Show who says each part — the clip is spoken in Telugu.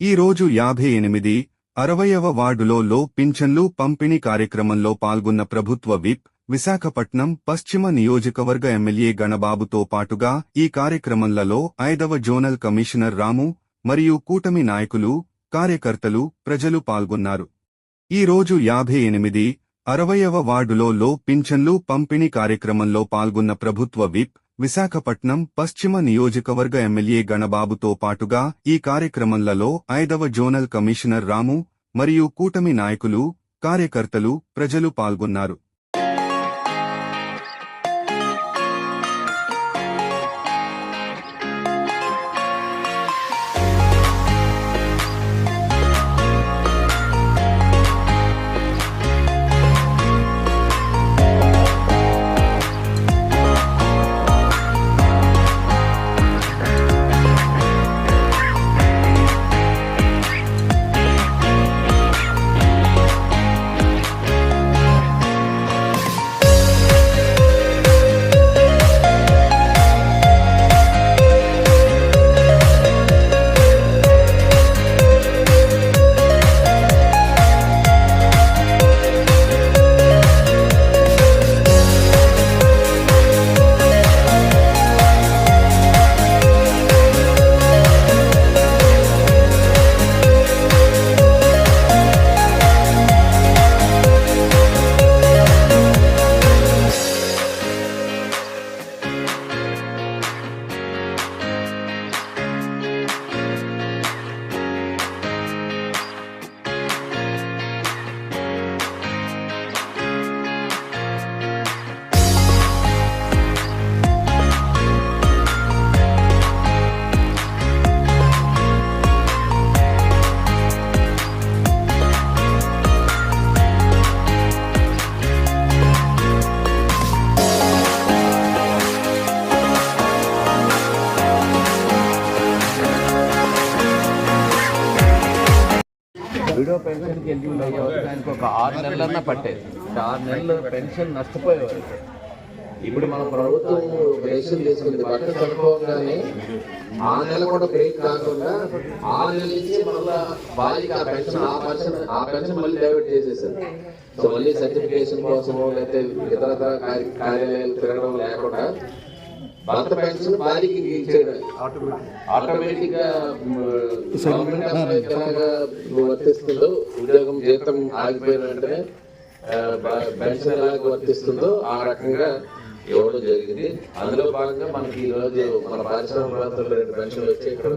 Speaker 1: ఈ రోజు యాభై ఎనిమిది అరవయవ వార్డులో లో పింఛన్లు పంపిణీ కార్యక్రమంలో పాల్గొన్న ప్రభుత్వ విప్ విశాఖపట్నం పశ్చిమ నియోజకవర్గ ఎమ్మెల్యే గణబాబుతో పాటుగా ఈ కార్యక్రమంలలో ఐదవ జోనల్ కమిషనర్ రాము మరియు కూటమి నాయకులు కార్యకర్తలు ప్రజలు పాల్గొన్నారు. ఈ రోజు యాభై ఎనిమిది అరవయవ వార్డులో లో పింఛన్లు పంపిణీ కార్యక్రమంలో పాల్గొన్న ప్రభుత్వ విప్ విశాఖపట్నం పశ్చిమ నియోజకవర్గ ఎమ్మెల్యే గణబాబుతో పాటుగా ఈ కార్యక్రమంలలో ఐదవ జోనల్ కమిషనర్ రాము మరియు కూటమి నాయకులు కార్యకర్తలు ప్రజలు పాల్గొన్నారు.
Speaker 2: విడో పెన్షన్కి వెళ్ళి దానికి ఒక ఆరు నెలలన్నా పట్టేది. ఆరు నెలలు పెన్షన్ నష్టపోయేవారు ఇప్పుడు మన ప్రభుత్వం
Speaker 3: రేషన్ తీసుకుంది బట్ట చనిపోగానే ఆ నెల కూడా బ్రేక్ కాకుండా ఆ నెల నుంచి మళ్ళీ వాళ్ళకి ఆ పెన్షన్ ఆ పెన్షన్ ఆ పెన్షన్ మళ్ళీ డైవర్ట్ చేసేసారు. సో మళ్ళీ సర్టిఫికేషన్ కోసం లేకపోతే ఇతర కార్యాలయాలు తిరగడం లేకుండా భర్త పెన్షన్ ఇచ్చేయడం. ఆటోమేటిక్గా గవర్నమెంట్ ఎంప్లాయీకి ఎలాగా వర్తిస్తుందో ఉద్యోగం జీతం ఆగిపోయిన వెంటనే పెన్షన్ ఎలాగ వర్తిస్తుందో ఆ రకంగా ఇవ్వడం జరిగింది. అందులో భాగంగా మనకి ఈ రోజు మన పారిశ్రామిక ప్రాంతంలో రెండు పెన్షన్లు వచ్చి ఇక్కడ.